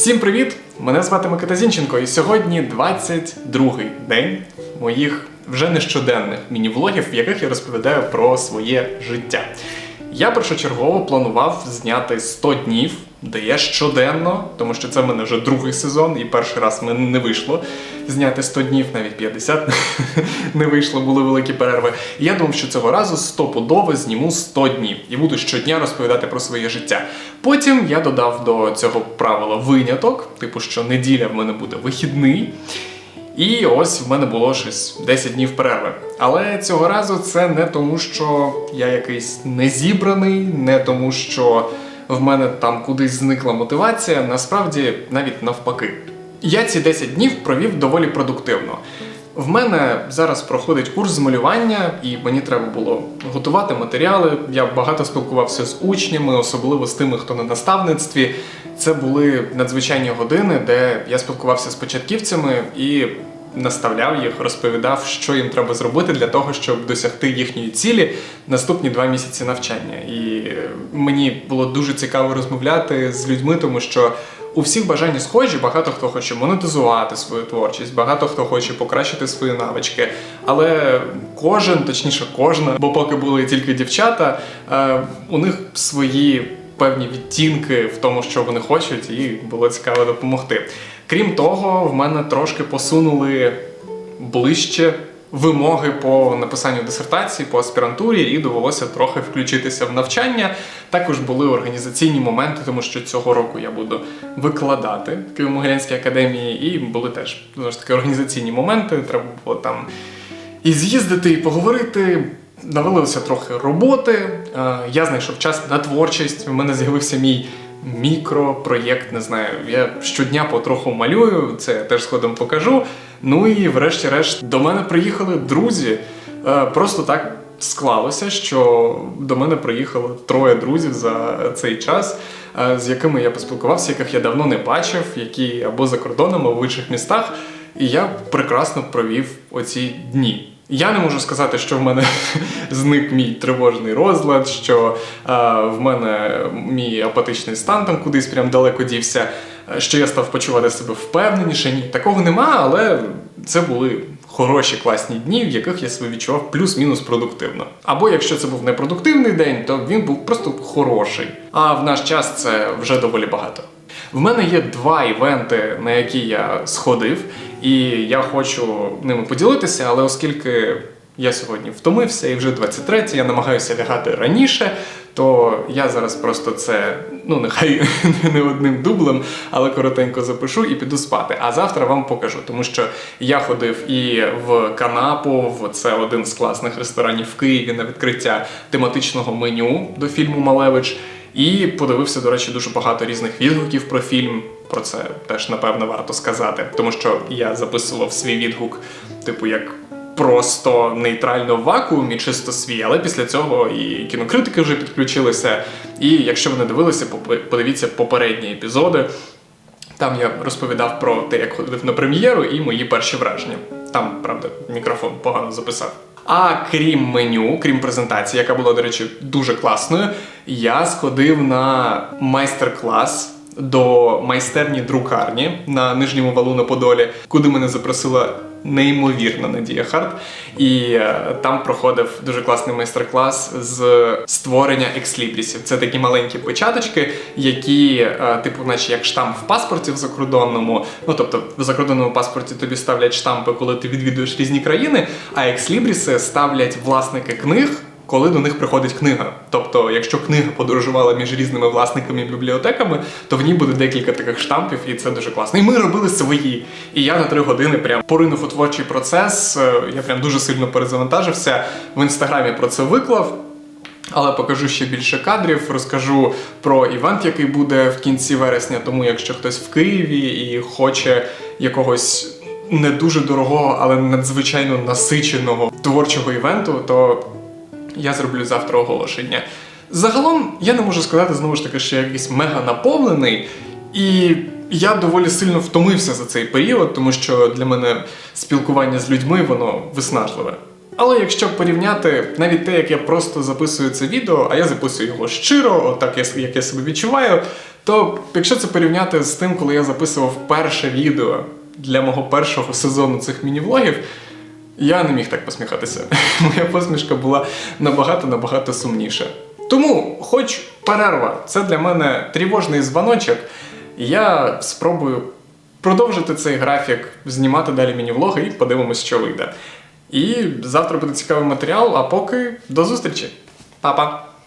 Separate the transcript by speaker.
Speaker 1: Всім привіт! Мене звати Микита Зінченко, і сьогодні 22-й день моїх вже нещоденних міні-влогів, в яких я розповідаю про своє життя. Я першочергово планував зняти 100 днів, де я щоденно, тому що це в мене вже другий сезон, і перший раз мене не вийшло зняти 100 днів, навіть 50 не вийшло, були великі перерви. І я думав, що цього разу стопудово зніму 100 днів і буду щодня розповідати про своє життя. Потім я додав до цього правила виняток, типу, що неділя в мене буде вихідний. І ось в мене було щось 10 днів перерви. Але цього разу це не тому, що я якийсь незібраний, не тому, що в мене там кудись зникла мотивація. Насправді навіть навпаки. Я ці 10 днів провів доволі продуктивно. В мене зараз проходить курс з малювання, і мені треба було готувати матеріали. Я багато спілкувався з учнями, особливо з тими, хто на наставництві. Це були надзвичайні години, де я спілкувався з початківцями і наставляв їх, розповідав, що їм треба зробити для того, щоб досягти їхньої цілі наступні два місяці навчання. І мені було дуже цікаво розмовляти з людьми, тому що. У всіх бажання схожі, багато хто хоче монетизувати свою творчість, багато хто хоче покращити свої навички. Але кожен, точніше, кожна, бо поки були тільки дівчата, е, у них свої певні відтінки в тому, що вони хочуть, і було цікаво допомогти. Крім того, в мене трошки посунули ближче вимоги по написанню дисертації, по аспірантурі, і довелося трохи включитися в навчання. Також були організаційні моменти, тому що цього року я буду викладати в Києво-Могилянській академії, і були теж знову ж таки організаційні моменти. Треба було там і з'їздити, і поговорити. Навалилося трохи роботи. Е, Я знайшов час на творчість. У мене з'явився мій мікропроєкт. Не знаю. Я щодня потроху малюю, це я теж згодом покажу. Ну і врешті-решт до мене приїхали друзі. Е, Просто так склалося, що до мене приїхало троє друзів за цей час, е, з якими я поспілкувався, яких я давно не бачив, які або за кордоном, або в інших містах. І я прекрасно провів оці дні. Я не можу сказати, що в мене зник мій тривожний розлад, що е, в мене мій апатичний стан там кудись прям далеко дівся, е, що я став почувати себе впевненіше. Ні, такого нема, але це були хороші класні дні, в яких я себе відчував плюс-мінус продуктивно. Або якщо це був непродуктивний день, то він був просто хороший. А в наш час це вже доволі багато. В мене є два івенти, на які я сходив, і я хочу ними поділитися, але оскільки я сьогодні втомився і вже 23, я намагаюся лягати раніше, то я зараз просто це, ну нехай не одним дублем, але коротенько запишу і піду спати. А завтра вам покажу, тому що я ходив і в Канапу, в це один з класних ресторанів в Києві на відкриття тематичного меню до фільму Малевич. І подивився, до речі, дуже багато різних відгуків про фільм. Про це теж напевно варто сказати, тому що я записував свій відгук, типу, як просто нейтрально в вакуумі, чисто свій, але після цього і кінокритики вже підключилися. І якщо ви не дивилися, подивіться попередні епізоди. Там я розповідав про те, як ходив на прем'єру, і мої перші враження. Там, правда, мікрофон погано записав. А крім меню, крім презентації, яка була, до речі, дуже класною, я сходив на майстер-клас до майстерні друкарні на нижньому валу на Подолі, куди мене запросила неймовірна Надія Харт. І е, там проходив дуже класний майстер-клас з створення екслібрісів. Це такі маленькі початочки, які, е, типу, наче як штамп в паспорті в закордонному. Ну тобто, в закордонному паспорті тобі ставлять штампи, коли ти відвідуєш різні країни, а екслібріси ставлять власники книг коли до них приходить книга. Тобто, якщо книга подорожувала між різними власниками і бібліотеками, то в ній буде декілька таких штампів, і це дуже класно. І ми робили свої. І я на три години прям поринув у творчий процес. Е, Я прям дуже сильно перезавантажився. В інстаграмі про це виклав. Але покажу ще більше кадрів, розкажу про івент, який буде в кінці вересня. Тому, якщо хтось в Києві і хоче якогось не дуже дорогого, але надзвичайно насиченого творчого івенту, то я зроблю завтра оголошення. Загалом я не можу сказати знову ж таки, що я якийсь мега наповнений, і я доволі сильно втомився за цей період, тому що для мене спілкування з людьми воно виснажливе. Але якщо порівняти навіть те, як я просто записую це відео, а я записую його щиро, отак як я себе відчуваю, то якщо це порівняти з тим, коли я записував перше відео для мого першого сезону цих міні-влогів, я не міг так посміхатися. Моя посмішка була набагато-набагато сумніша. Тому, хоч перерва, це для мене тривожний дзвоночок, я спробую продовжити цей графік, знімати далі міні-влоги і подивимось, що вийде. І завтра буде цікавий матеріал, а поки до зустрічі. Па-па!